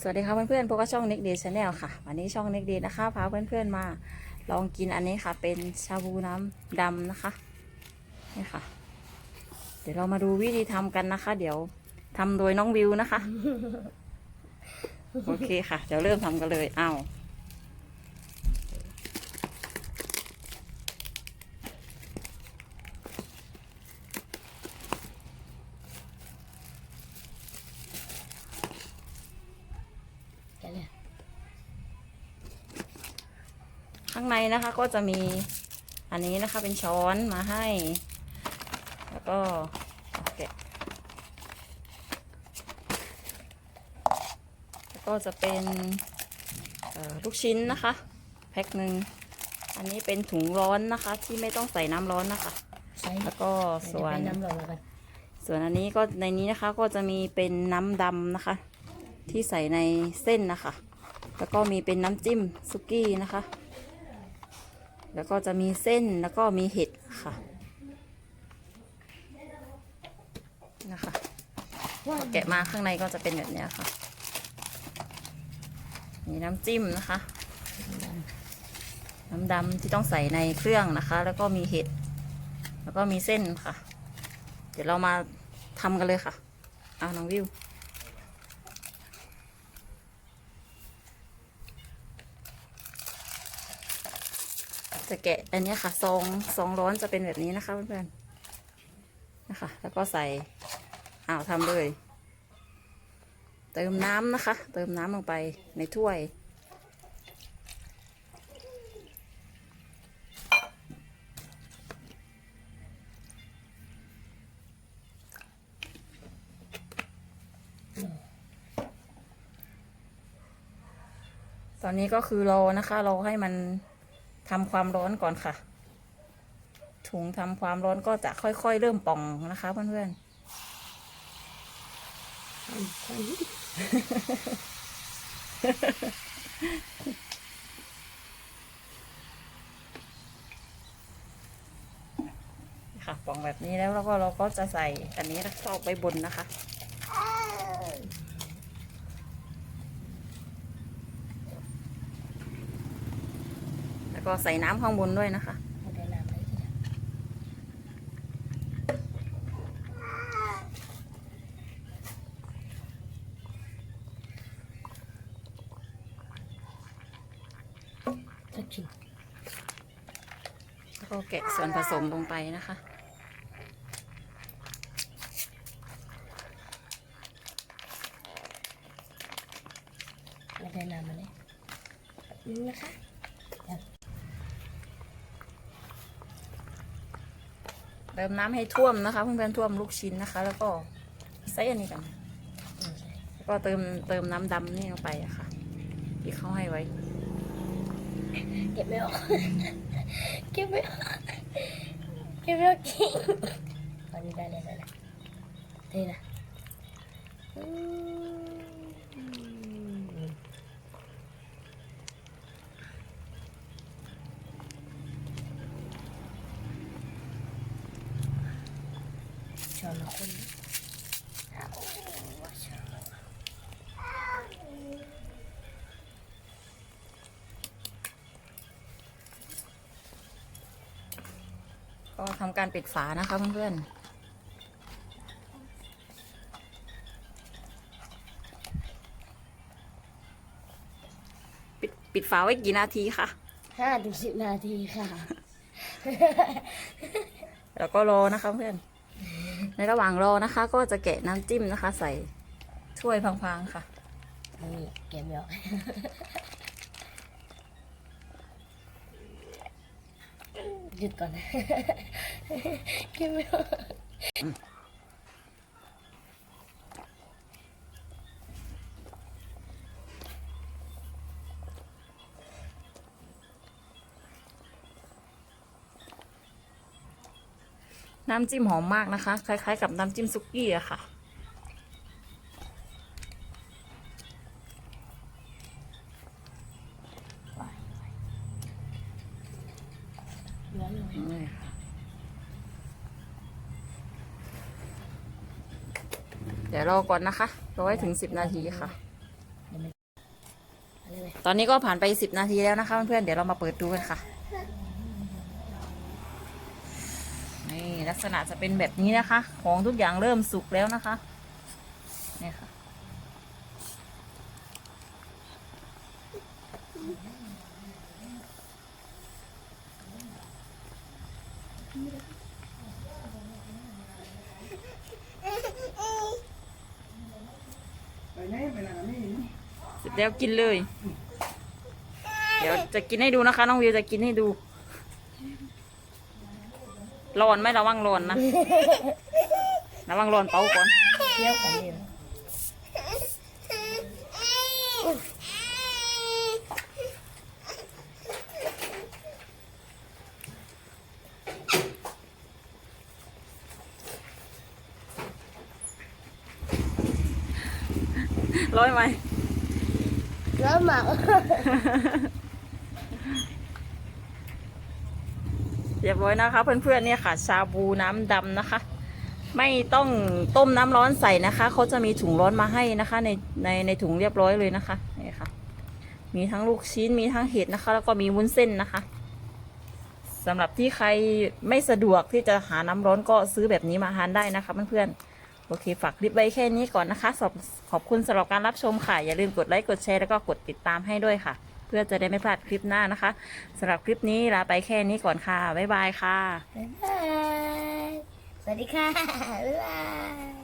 สวัสดีค่ะเพื่อนๆพบกับช่อง Nick Day Channel ค่ะ วันนี้ช่อง Nick Day นะคะ พาเพื่อนๆมาลองกินอันนี้ค่ะ เป็นชาบูน้ำดำนะคะ นี่ค่ะ เดี๋ยวเรามาดูวิธีทำกันนะคะ เดี๋ยวทำโดยน้องวิวนะคะ โอเคค่ะ เดี๋ยวเริ่มทำกันเลย เอ้า แกะเลย ข้างในนะคะก็จะมีอันนี้นะคะเป็นช้อนมาให้ แล้วก็เอาแกะแล้วก็จะเป็นเอ่อลูกชิ้นนะคะ แพ็คหนึ่งอันนี้เป็นถุงร้อนนะคะ ที่ไม่ต้องใส่น้ำร้อนนะคะใส่แล้วก็ส่วนเดี๋ยไปน้ำร้อนแล้วกันส่วนอันนี้ก็ในนี้นะคะก็จะมีเป็นน้ำดำนะคะ ที่ใส่ในเส้นนะคะ แล้วก็มีเป็นน้ำจิ้มซุกี้นะคะ แล้วก็จะมีเส้นแล้วก็มีเห็ดค่ะนะคะแกะมาข้างในก็จะเป็นแบบนี้ค่ะ มีน้ำจิ้มนะคะ น้ำดำที่ต้องใส่ในเครื่องนะคะ แล้วก็มีเห็ด แล้วก็มีเส้นค่ะ เดี๋ยวเรามาทำกันเลยค่ะ เอาน้องวิว จะแกะอันนี้ค่ะซองซองร้อนจะเป็นแบบนี้นะคะเพื่อนๆนะคะ แล้วก็ใส่อ้าวทำเลย เติมน้ำนะคะ เติมน้ำลงไปในถ้วยตอนนี้ก็คือรานะคะราให้มัน ทำความร้อนก่อนค่ะ ถุงทำความร้อนก็จะค่อยๆ เริ่มป่องนะคะเพื่อนๆค่ะป่องแบบนี้แล้วแล้วก็เราก็จะใส่อันนี้แล้วเข้าไปบนนะคะ แล้ว ก็ใส่น้ำข้างบนด้วยนะคะเอาได้น้ำเลยทีเดียวสักชิ้นแล้วก็แกะส่วนผสมลงไปนะคะเอาได้น้ำมาเลยแบบนี้นะคะ เติมน้ำให้ท่วมนะคะ เพื่อนๆท่วมลูกชิ้นนะคะ แล้วก็ใส่อันนี้กันเอาใส่แล้วก็เติมเติมน้ำดำนี่ลงไปอะค่ะ ที่เขาให้ไว้ เก็บไม่ออกเก็บไม่ออกเก็บไม่ออกจริงตอนนี้ได้เลยได้เลยเท่นะ ช้อนละคนเอาช้อนละก็ทำการปิดฝานะคะเพื่อนๆปิดปิดฝาไว้กี่นาทีคะห้าถึงสิบนาทีค่ะ แล้วก็รอนะคะเพื่อน ในระหว่างรอนะคะ ก็จะแกะน้ำจิ้มนะคะ ใส่ถ้วยพังๆค่ะนี่เก็บไม่ออกหยุดก่อนนะเก็บไม่ออ น้ำจิ้มหอมมากนะคะ คล้าย ๆ กับน้ำจิ้มซุกี้อะค่ะเหลือเลยนี่ค่ะเดี๋ยวรอก่อนนะคะ รอให้ถึงสิบนาทีค่ะเดี๋ยวมันเลยตอนนี้ก็ผ่านไปสิบนาทีแล้วนะคะเพื่อนๆ เดี๋ยวเรามาเปิดดูกันค่ะ นี่ ลักษณะจะเป็นแบบนี้นะคะ ของทุกอย่างเริ่มสุกแล้วนะคะนี่ค่ะไปไหนไปไหนนี่เสร็จแล้วกินเลย เดี๋ยวจะกินให้ดูนะคะ น้องวิวจะกินให้ดู ร้อนไหมระวังร้อนนะ ระวังร้อนเป่าก่อนเที่ยวกันเลยร้อยไหมแล้วหมาก เรียบร้อยนะคะ เพื่อนๆเนี่ยค่ะ ชาบูน้ำดำนะคะ ไม่ต้องต้มน้ำร้อนใส่นะคะเขาจะมีถุงร้อนมาให้นะคะ ในในในถุงเรียบร้อยเลยนะคะนี่ค่ะ มีทั้งลูกชิ้นมีทั้งเห็ดนะคะ แล้วก็มีวุ้นเส้นนะคะสำหรับที่ใครไม่สะดวกที่จะหาน้ำร้อนก็ซื้อแบบนี้มาทานได้นะคะเพื่อนๆโอเค ฝากคลิปไว้แค่นี้ก่อนนะคะ ขอบขอบคุณสำหรับการรับชมค่ะ อย่าลืมกดไลค์ กดแชร์ แล้วก็กดติดตามให้ด้วยค่ะ เพื่อจะได้ไม่พลาดคลิปหน้านะคะสำหรับคลิปนี้ลาไปแค่นี้ก่อนค่ะ บ๊ายบายค่ะ บ๊ายบาย สวัสดีค่ะ บ๊ายบาย